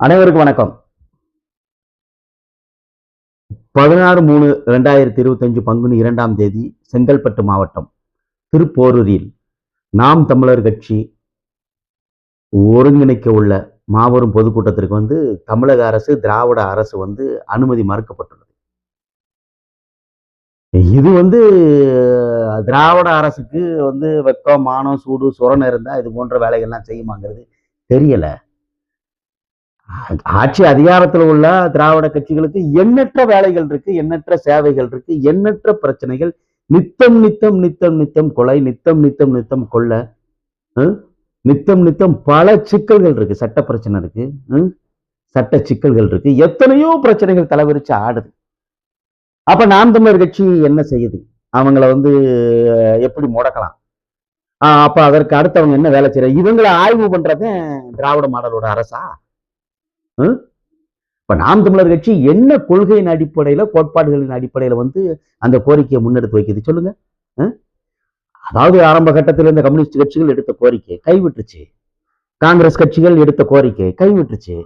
அனைவருக்கும் வணக்கம். பதினாறு மூணு ரெண்டாயிரத்தி இருபத்தஞ்சு பங்குனி இரண்டாம் தேதி செங்கல்பட்டு மாவட்டம் திருப்போரூரில் நாம் தமிழர் கட்சி ஒருங்கிணைக்க உள்ள மாபெரும் பொதுக்கூட்டத்திற்கு வந்து தமிழக அரசு திராவிட அரசு வந்து அனுமதி மறுக்கப்பட்டுள்ளது. இது வந்து திராவிட அரசுக்கு வந்து வெக்கம் மானம் சூடு சுரணம் இருந்தால் இது போன்ற வேலைகள்லாம் செய்யுமாங்கிறது தெரியல. ஆட்சி அதிகாரத்தில் உள்ள திராவிட கட்சிகளுக்கு எண்ணற்ற வேலைகள் இருக்கு எண்ணற்ற சேவைகள் இருக்கு எண்ணற்ற பிரச்சனைகள். நித்தம் நித்தம் நித்தம் நித்தம் கொலை நித்தம் நித்தம் நித்தம் கொள்ளை நித்தம் நித்தம் பல சிக்கல்கள் இருக்கு. சட்ட பிரச்சனை இருக்கு சட்ட சிக்கல்கள் இருக்கு. எத்தனையோ பிரச்சனைகள் தலைவரிச்சு ஆடுது. அப்ப நாம் தமிழர் கட்சி என்ன செய்யுது? அவங்கள வந்து எப்படி முடக்கலாம்? ஆஹ் அப்ப அதற்கு அடுத்தவங்க என்ன வேலை செய்யற இவங்களை ஆய்வு பண்றதே திராவிட மாடலோட அரசா? இப்ப நாம் தமிழர் கட்சி என்ன கொள்கையின் அடிப்படையில கோட்பாடுகளின் அடிப்படையில வந்து அந்த கோரிக்கையை முன்னெடுத்து வைக்குது சொல்லுங்க. அதாவது ஆரம்ப கட்டத்தில் இந்த கம்யூனிஸ்ட் கட்சிகள் எடுத்த கோரிக்கை கைவிட்டுச்சு காங்கிரஸ் கட்சிகள் எடுத்த கோரிக்கை கைவிட்டுச்சு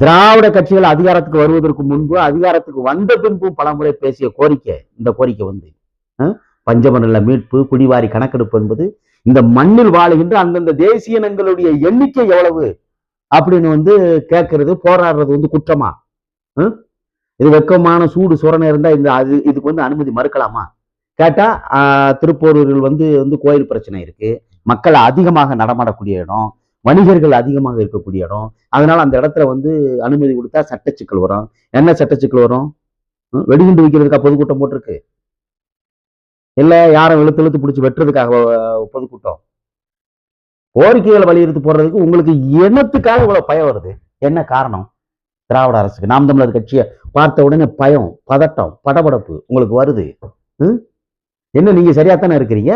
திராவிட கட்சிகள் அதிகாரத்துக்கு வருவதற்கு முன்பு அதிகாரத்துக்கு வந்த பின்பும் பலமுறை பேசிய கோரிக்கை இந்த கோரிக்கை வந்து பஞ்சமண்டல மீட்பு குடிவாரி கணக்கெடுப்பு என்பது இந்த மண்ணில் வாழுகின்ற அந்தந்த தேசியனங்களுடைய எண்ணிக்கை எவ்வளவு? அப்படின்னு வந்து கேட்கறது போராடுறது வந்து குற்றமா? இது வெக்கமான சூடு சுரணை இருந்தால் இந்த அது இதுக்கு வந்து அனுமதி மறுக்கலாமா? கேட்டால் திருப்போரூரில் வந்து வந்து கோயில் பிரச்சனை இருக்கு. மக்கள் அதிகமாக நடமாடக்கூடிய இடம். வணிகர்கள் அதிகமாக இருக்கக்கூடிய இடம். அதனால அந்த இடத்துல வந்து அனுமதி கொடுத்தா சட்ட சிக்கல் வரும். என்ன சட்ட சிக்கல் வரும்? வெடிகுண்டு வைக்கிறதுக்காக பொதுக்கூட்டம் போட்டிருக்கு. இல்லை யாரை இழுத்து இழுத்து பிடிச்சி வெட்டுறதுக்காக பொதுக்கூட்டம். கோரிக்கைகளை வலியுறுத்தி போடுறதுக்கு உங்களுக்கு என்னத்துக்காக இவ்வளவு பயம் வருது. என்ன காரணம்? திராவிட அரசுக்கு. நாம் தமிழர் கட்சியை பார்த்த உடனே பயம் பதட்டம் படபடப்பு உங்களுக்கு வருது. என்ன நீங்க சரியாத்தானே இருக்கிறீங்க?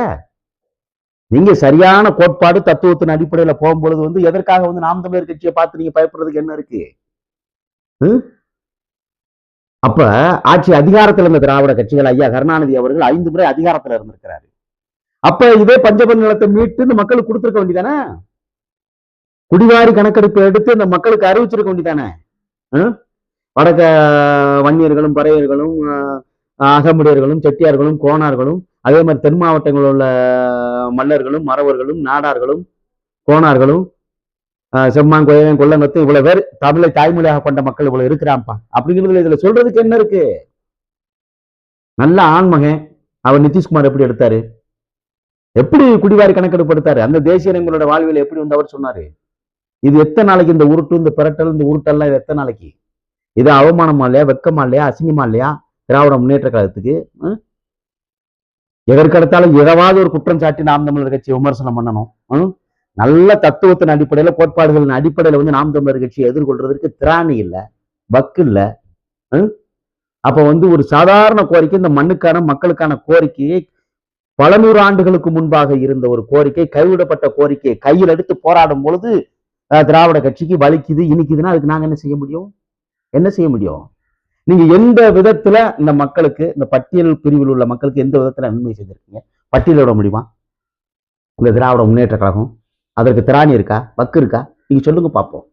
நீங்க சரியான கோட்பாடு தத்துவத்தின் அடிப்படையில போகும்பொழுது வந்து எதற்காக வந்து நாம் தமிழர் கட்சியை பார்த்து நீங்க பயப்படுறதுக்கு என்ன இருக்கு? அப்ப ஆட்சி அதிகாரத்தில் இருந்த திராவிட கட்சிகள் ஐயா கருணாநிதி அவர்கள் ஐந்து முறை அதிகாரத்தில் இருந்திருக்கிறாரு. அப்ப இதே பஞ்சபன் நிலத்தை மீட்டு இந்த மக்களுக்கு கொடுத்துருக்க வேண்டியதானே? குடிவாரி கணக்கெடுப்பு எடுத்து இந்த மக்களுக்கு அறிவிச்சிருக்க வேண்டியதானே? வடக்க வன்னியர்களும் பறையர்களும் அகமுடையர்களும் செட்டியார்களும் கோணார்களும் அதே மாதிரி தென் மாவட்டங்களில் உள்ள மல்லர்களும் மறவர்களும் நாடார்களும் கோணார்களும் அஹ், செம்மான் கோயவன் கொல்லங்கத்து இவ்வளவு பேர் தமிழை தாய்மொழியாக கொண்ட மக்கள் இவ்வளவு இருக்கிறான்ப்பா அப்படிங்கிறதுல இதுல சொல்றதுக்கு என்ன இருக்கு? நல்ல ஆண்மகன் அவர் நிதிஷ்குமார் எப்படி எடுத்தாரு? எப்படி குடிவாரி கணக்கெடுப்பு எடுத்தாரு அந்த தேசிய இனங்களோட வாழ்வியல் எப்படி வந்து அவர் சொன்னாரு? இது எத்தனை நாளைக்கு இந்த உருட்டு இந்த பிரட்டல் இந்த உருட்டெல்லாம் இது எத்தனை நாளைக்கு? இது அவமானமா இல்லையா வெக்கமா இல்லையா அசிங்கமா இல்லையா திராவிட முன்னேற்ற கழகத்துக்கு எதற்கடுத்தாலும் ஏதாவது ஒரு குற்றம் சாட்டி நாம் தமிழர் கட்சி விமர்சனம் பண்ணணும் நல்ல தத்துவத்தின் அடிப்படையில கோட்பாடுகளின் அடிப்படையில வந்து நாம் தமிழர் கட்சியை எதிர்கொள்றதற்கு திராணி இல்லை வக்கு இல்லை அப்ப வந்து ஒரு சாதாரண கோரிக்கை இந்த மண்ணுக்கான மக்களுக்கான கோரிக்கையை பல நூறு ஆண்டுகளுக்கு முன்பாக இருந்த ஒரு கோரிக்கை கைவிடப்பட்ட கோரிக்கையை கையில் எடுத்து போராடும் பொழுது திராவிட கட்சிக்கு வலிக்குது இனிக்குதுன்னா அதுக்கு நாங்க என்ன செய்ய முடியும்? என்ன செய்ய முடியும்? நீங்க எந்த விதத்துல இந்த மக்களுக்கு இந்த பட்டியல் பிரிவில் உள்ள மக்களுக்கு எந்த விதத்துல நன்மை செஞ்சிருக்கீங்க பட்டியலிட முடியுமா? இந்த திராவிட முன்னேற்ற கழகம் அதற்கு திராணி இருக்கா? வக்கு இருக்கா? நீங்க சொல்லுங்க பார்ப்போம்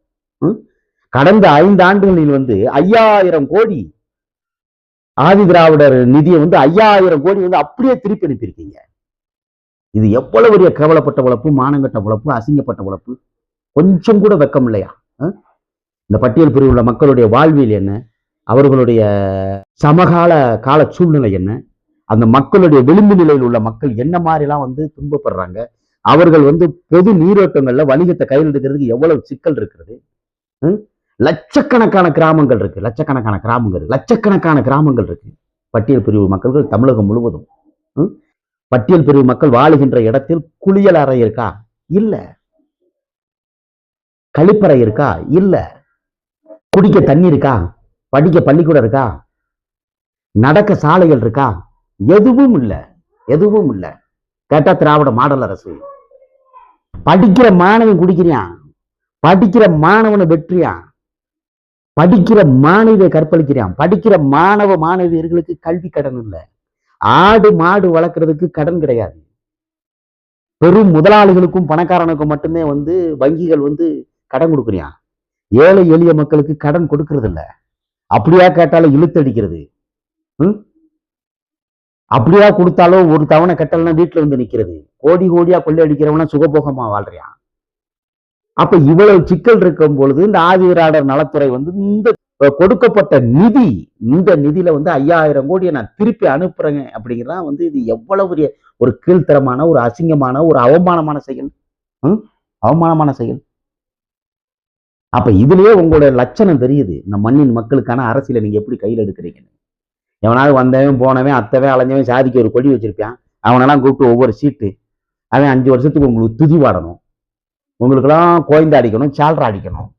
கடந்த ஐந்து ஆண்டுகளில் வந்து ஐயாயிரம் கோடி ஆதி திராவிடர் நிதியை வந்து ஐயாயிரம் கோடி வந்து அப்படியே திருப்பி அனுப்பியிருக்கீங்க. இது எவ்வளவு பெரிய கேவலப்பட்ட உழைப்பு மானங்கட்ட உழைப்பு அசிங்கப்பட்ட உழைப்பு? கொஞ்சம் கூட வெக்கம் இல்லையா? இந்த பட்டியல் பிரிவுள்ள உள்ள மக்களுடைய வாழ்வியல் என்ன? அவர்களுடைய சமகால கால சூழ்நிலை என்ன? அந்த மக்களுடைய விளிம்பு நிலையில் உள்ள மக்கள் என்ன மாதிரிலாம் வந்து துன்பப்படுறாங்க? அவர்கள் வந்து பொது நீரோட்டங்களில் வணிகத்தை கையில் எடுக்கிறதுக்கு எவ்வளவு சிக்கல் இருக்கிறது? லட்சக்கணக்கான கிராமங்கள் இருக்கு. லட்சக்கணக்கான கிராமங்கள் லட்சக்கணக்கான கிராமங்கள் இருக்கு. பட்டியல் பிரிவு மக்கள்கள் தமிழகம் முழுவதும். பட்டியல் பிரிவு மக்கள் வாழுகின்ற இடத்தில் குளியல் அறை இருக்கா? இல்ல. கழிப்பறை இருக்கா? இல்ல. குடிக்க தண்ணி இருக்கா? படிக்க பள்ளிக்கூடம் இருக்கா? நடக்க சாலைகள் இருக்கா? எதுவும் இல்ல. எதுவும் இல்ல. கேட்டா திராவிட மாடல் அரசு. படிக்கிற மாணவன் குடிக்கிறான் படிக்கிற மாணவனை வெற்றியான் படிக்கிற மாணவியை கற்பழிக்கிறான். படிக்கிற மாணவ மாணவியர்களுக்கு கல்வி கடன் இல்லை. ஆடு மாடு வளர்க்கறதுக்கு கடன் கிடையாது. பெரும் முதலாளிகளுக்கும் பணக்காரனுக்கும் மட்டுமே வந்து வங்கிகள் வந்து கடன் கொடுக்குறியான் ஏழை எளிய மக்களுக்கு கடன் கொடுக்கறது இல்லை. அப்படியா கேட்டாலும் இழுத்தடிக்கிறது அப்படியா கொடுத்தாலும் ஒரு தவணை கட்டலாம் வீட்டுல இருந்து நிக்கிறது. கோடி கோடியா கொள்ளையடிக்கிறவனா சுகபோகமா வாழ்றியான் அப்ப இவ்வளவு சிக்கல் இருக்கும் பொழுது இந்த ஆதிவிராடர் நலத்துறை வந்து இந்த கொடுக்கப்பட்ட நிதி இந்த நிதியில வந்து ஐயாயிரம் கோடியை நான் திருப்பி அனுப்புறேங்க அப்படிங்கிறதா வந்து இது எவ்வளவு பெரிய ஒரு கீழ்த்தரமான ஒரு அசிங்கமான ஒரு அவமானமான செயல். அவமானமான செயல். அப்ப இதுலயே உங்களோட லட்சணம் தெரியுது. இந்த மண்ணின் மக்களுக்கான அரசியலை நீங்க எப்படி கையில் எடுக்கிறீங்கன்னு. எவனாவது வந்தவன் போனவன் அத்தவன் அலைஞ்சவன் சாதிக்கு ஒரு கொடி வச்சிருப்பான். அவனெல்லாம் கூப்பிட்டு ஒவ்வொரு சீட்டு. அவன் அஞ்சு வருஷத்துக்கு உங்களுக்கு துதி வாடணும் உங்களுக்கெல்லாம் கோயந்த அடிக்கணும் சால்ரா அடிக்கணும்.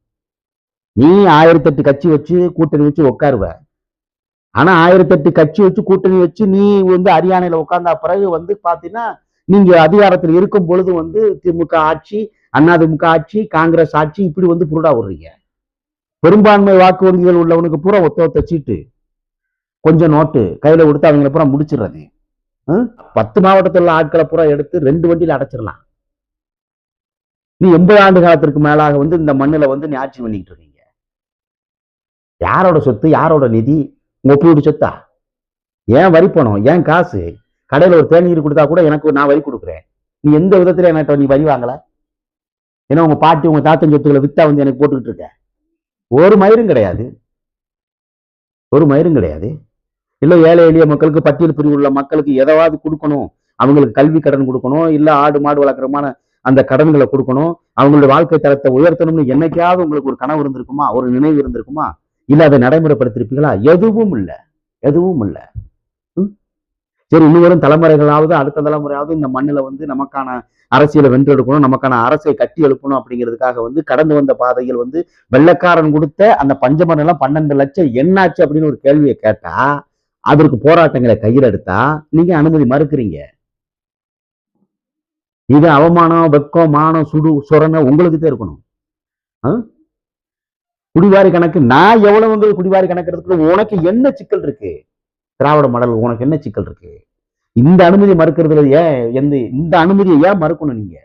நீ ஆயிரத்தெட்டு கட்சி வச்சு கூட்டணி வச்சு உட்காருவ. ஆனா ஆயிரத்தெட்டு கட்சி வச்சு கூட்டணி வச்சு நீ வந்து ஹரியானையில உட்கார்ந்த பிறகு வந்து பாத்தீங்கன்னா நீங்க அதிகாரத்தில் இருக்கும் பொழுது வந்து திமுக ஆட்சி அதிமுக ஆட்சி காங்கிரஸ் ஆட்சி இப்படி வந்து புருடா விடுறீங்க பெரும்பான்மை வாக்கு வங்கிகள் உள்ளவனுக்கு பூரா ஒத்த ஒத்த சீட்டு. கொஞ்சம் நோட்டு கையில கொடுத்து அவங்கள பூரா முடிச்சிடுறது. ஹம்? பத்து மாவட்டத்தில் உள்ள ஆட்களை பூரா எடுத்து ரெண்டு வண்டியில அடைச்சிடலாம். நீ எண்பது ஆண்டு காலத்திற்கு மேலாக வந்து இந்த மண்ணுல வந்து நீ ஆட்சி பண்ணிக்கிட்டு இருக்கீங்க. யாரோட சொத்து யாரோட நிதி? உங்க ஒப்பியோட சொத்தா? ஏன் வரி பணம்? ஏன் காசு? கடையில ஒரு தேநீர் கொடுத்தா கூட எனக்கு நான் வரி கொடுக்குறேன். நீ எந்த விதத்தில் என்கிட்ட நீ வரி வாங்கல? ஏன்னா உங்க பாட்டி உங்க தாத்தன் சொத்துக்களை வித்தா வந்து எனக்கு போட்டுக்கிட்டு இருக்க. ஒரு மயிரும் கிடையாது. ஒரு மயிரும் கிடையாது. இல்ல ஏழை எளிய மக்களுக்கு பட்டியல் பிரிவு உள்ள மக்களுக்கு எதாவது கொடுக்கணும். அவங்களுக்கு கல்வி கடன் கொடுக்கணும். இல்ல ஆடு மாடு வளர்க்குறமான அந்த கடன்களை கொடுக்கணும். அவங்களுடைய வாழ்க்கை தரத்தை உயர்த்தணும்னு என்னைக்காவது உங்களுக்கு ஒரு கனவு இருந்திருக்குமா? ஒரு நினைவு இருந்திருக்குமா? இல்ல அதை நடைமுறைப்படுத்திருப்பீங்களா? எதுவும் இல்ல. எதுவும் இல்ல. சரி இன்னும் வரும் தலைமுறைகளாவது அடுத்த தலைமுறையாவது இந்த மண்ணுல வந்து நமக்கான அரசியலை வென்றெடுக்கணும் நமக்கான அரசை கட்டி எழுப்பணும் அப்படிங்கிறதுக்காக வந்து கடந்து வந்த பாதையில் வந்து வெள்ளக்காரன் கொடுத்த அந்த பஞ்சமரெல்லாம் பன்னெண்டு லட்சம் என்னாச்சு அப்படின்னு ஒரு கேள்வியை கேட்டா அதற்கு போராட்டங்களை கையில் எடுத்தா நீங்க அனுமதி மறுக்கிறீங்க. இது அவமானம் வெக்கம் மானம் சுடு சொரணை உங்களுக்கு தான் இருக்கணும் குடிவாரி கணக்கு நான் எவ்வளவு வந்து குடிவாரி கணக்கு உனக்கு என்ன சிக்கல் இருக்கு? திராவிட மடல் உனக்கு என்ன சிக்கல் இருக்கு? இந்த அனுமதி மறுக்கிறதுல ஏன் எந்த இந்த அனுமதியை ஏன் மறுக்கணும் நீங்க?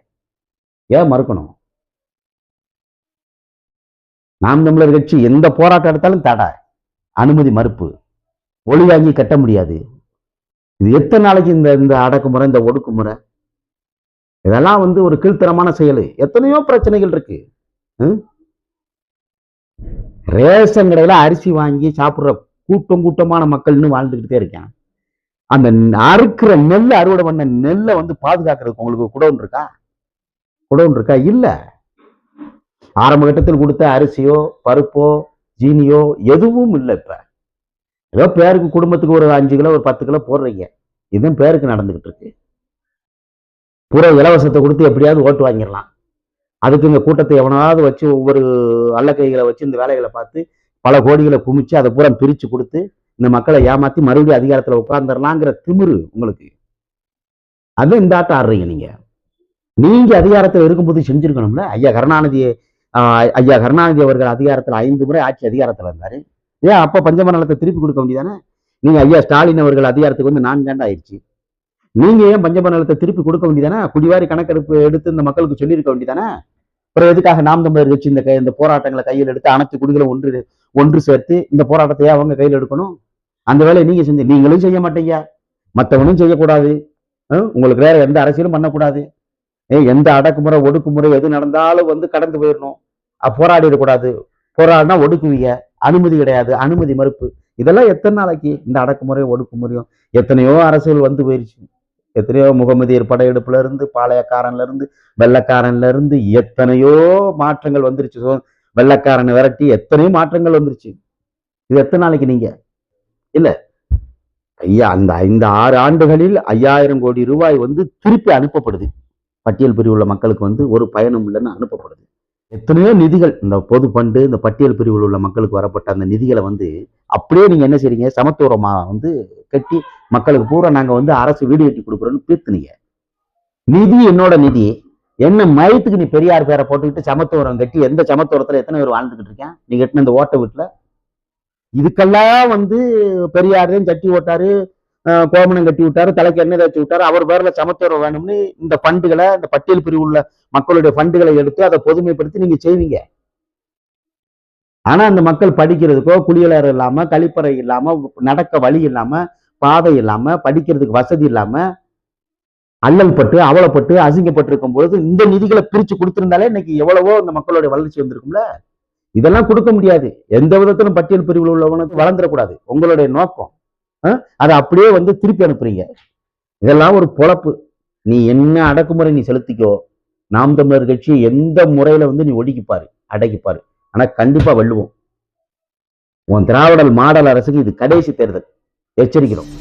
ஏன் மறுக்கணும்? நாம் தமிழர் கட்சி எந்த போராட்டம் எடுத்தாலும் தடை. அனுமதி மறுப்பு. ஒளி வாங்கி கட்ட முடியாது. இது எத்தனை நாளைக்கு இந்த இந்த அடக்குமுறை இந்த ஒடுக்குமுறை? இதெல்லாம் வந்து ஒரு கீழ்த்தரமான செயல். எத்தனையோ பிரச்சனைகள் இருக்கு. ரேஷன் கடையில அரிசி வாங்கி சாப்பிடுற கூட்டம் கூட்டமான மக்கள்னு வாழ்ந்துக்கிட்டே வாழ்ந்துகிட்டே இருக்கேன் அந்த அறுக்கிற நெல் அறுவடை பண்ண நெல்லை வந்து பாதுகாக்கிறதுக்கு உங்களுக்கு குடோன் இருக்கா? குடோன் இருக்கா? இல்ல. ஆரம்ப கட்டத்தில் கொடுத்த அரிசியோ பருப்போ ஜீனியோ எதுவும் இல்லை இப்ப. ஏதோ பேருக்கு குடும்பத்துக்கு ஒரு அஞ்சு கிலோ ஒரு பத்து கிலோ போடுறீங்க. இதுதான் பேருக்கு நடந்துகிட்டு இருக்கு. பூரா இலவசத்தை கொடுத்து எப்படியாவது ஓட்டு வாங்கிடலாம். அதுக்கு இந்த கூட்டத்தை எவனாவது வச்சு ஒவ்வொரு அல்லக்கைகளை வச்சு இந்த வேலைகளை பார்த்து பல கோடிகளை குமிச்சு அதை பூரா பிரித்து கொடுத்து இந்த மக்களை ஏமாத்தி மறுபடியும் அதிகாரத்துல உட்கார்ந்துடலாங்கிற திமிரு உங்களுக்கு. அது இந்த ஆட்டம் ஆடுறீங்க நீங்க. நீங்க அதிகாரத்தில் இருக்கும்போது செஞ்சிருக்கணும்ல? ஐயா கருணாநிதி ஆஹ் ஐயா கருணாநிதி அவர்கள் அதிகாரத்துல ஐந்து முறை ஆட்சி அதிகாரத்துல இருந்தாரு. ஏன் அப்போ பஞ்சம நலத்தை திருப்பி கொடுக்க வேண்டியதானே? நீங்க ஐயா ஸ்டாலின் அவர்கள் அதிகாரத்துக்கு வந்து நான்காண்டு ஆயிடுச்சு. நீங்க ஏன் பஞ்சம நிலத்தை திருப்பி கொடுக்க வேண்டியதானே? குடிவாரி கணக்கெடுப்பு எடுத்து இந்த மக்களுக்கு சொல்லியிருக்க வேண்டியதானே? அப்புறம் எதுக்காக நாம் தமிழர் கட்சி இந்த இந்த போராட்டங்களை கையில் எடுத்து அனைத்து குடிகளை ஒன்று ஒன்று சேர்த்து இந்த போராட்டத்தையே அவங்க கையில் எடுக்கணும்? அந்த வேலையை நீங்க செஞ்சு நீங்களும் செய்ய மாட்டீங்க. மற்றவனும் செய்யக்கூடாது. உங்களுக்கு வேற எந்த அரசியலும் பண்ணக்கூடாது. ஏய், எந்த அடக்குமுறை ஒடுக்குமுறை எது நடந்தாலும் வந்து கடந்து போயிடணும். போராடிடக்கூடாது. போராடினா ஒடுக்குவீங்க. அனுமதி கிடையாது. அனுமதி மறுப்பு. இதெல்லாம் எத்தனை நாளைக்கு? இந்த அடக்குமுறை ஒடுக்குமுறையும் எத்தனையோ அரசியல் வந்து போயிருச்சு. எத்தனையோ முகமதியர் படையெடுப்புல இருந்து பாளையக்காரன்ல இருந்து வெள்ளக்காரன்ல இருந்து எத்தனையோ மாற்றங்கள் வந்துருச்சு. வெள்ளக்காரனை வெள்ளைக்காரனை விரட்டி எத்தனையோ மாற்றங்கள் வந்துருச்சு. இது எத்தனை நாளைக்கு நீங்க? இல்ல. ஐயா அந்த இந்த ஆறு ஆண்டுகளில் ஐயாயிரம் கோடி ரூபாய் வந்து திருப்பி அனுப்பப்படுது. பட்டியல் பிரிவு உள்ள மக்களுக்கு வந்து ஒரு பயனும் இல்லைன்னு அனுப்பப்படுது. எத்தனையோ நிதிகள் இந்த பொது பண்டு இந்த பட்டியல் பிரிவில் உள்ள மக்களுக்கு வரப்பட்ட அந்த நிதிகளை வந்து அப்படியே நீங்க என்ன செய்றீங்க? சமத்துவமா வந்து கட்டி மக்களுக்கு பூரா நாங்க வந்து அரசு வீடு கட்டி கொடுக்குறோன்னு பீத்துனீங்க நிதி என்னோட நிதி. என்ன மயத்துக்கு நீ பெரியார் பேரை போட்டுக்கிட்டு சமத்துவரம் கட்டி எந்த சமத்துவரத்துல எத்தனை பேர் வாழ்ந்துகிட்டு இருக்கேன் நீ கட்டின இந்த ஓட்ட வீட்டுல. இதுக்கெல்லாம் வந்து பெரியாரையும் தான் சட்டி ஓட்டாரு கோமணம் கட்டி விட்டாரு தலைக்கு எண்ணெய் தேய்ச்சி விட்டாரு. அவர் பேர்ல சமத்துவரம் வேணும்னு இந்த ஃபண்டுகளை இந்த பட்டியல் பிரிவு உள்ள மக்களுடைய ஃபண்டுகளை எடுத்து அதை பொதுமைப்படுத்தி நீங்க செய்வீங்க. ஆனா அந்த மக்கள் படிக்கிறதுக்கோ குளியலர் இல்லாம கழிப்பறை இல்லாம நடக்க வழி இல்லாம பாதை இல்லாம படிக்கிறதுக்கு வசதி இல்லாம அல்லல் பட்டு அவலப்பட்டு அசிங்கப்பட்டு இருக்கும் பொழுது இந்த நிதிகளை பிரிச்சு கொடுத்துருந்தாலே இன்னைக்கு எவ்வளவோ இந்த மக்களுடைய வளர்ச்சி வந்திருக்கும்ல? இதெல்லாம் கொடுக்க முடியாது. எந்த விதத்திலும் பட்டியல் பிரிவில் உள்ளவனுக்கு வளர்ந்துடக்கூடாது. உங்களுடைய நோக்கம். அதை அப்படியே வந்து திருப்பி அனுப்புறீங்க. இதெல்லாம் ஒரு பொழப்பு. நீ என்ன அடக்குமுறை நீ செலுத்திக்கோ நாம் தமிழர் கட்சி எந்த முறையில வந்து நீ ஒடுக்கிப்பாரு அடக்கிப்பாரு ஆனா கண்டிப்பா வெல்லுவோம். உன் திராவிடல் மாடல் அரசுக்கு இது கடைசி தேர்தல். எச்சரிக்கிறோம்.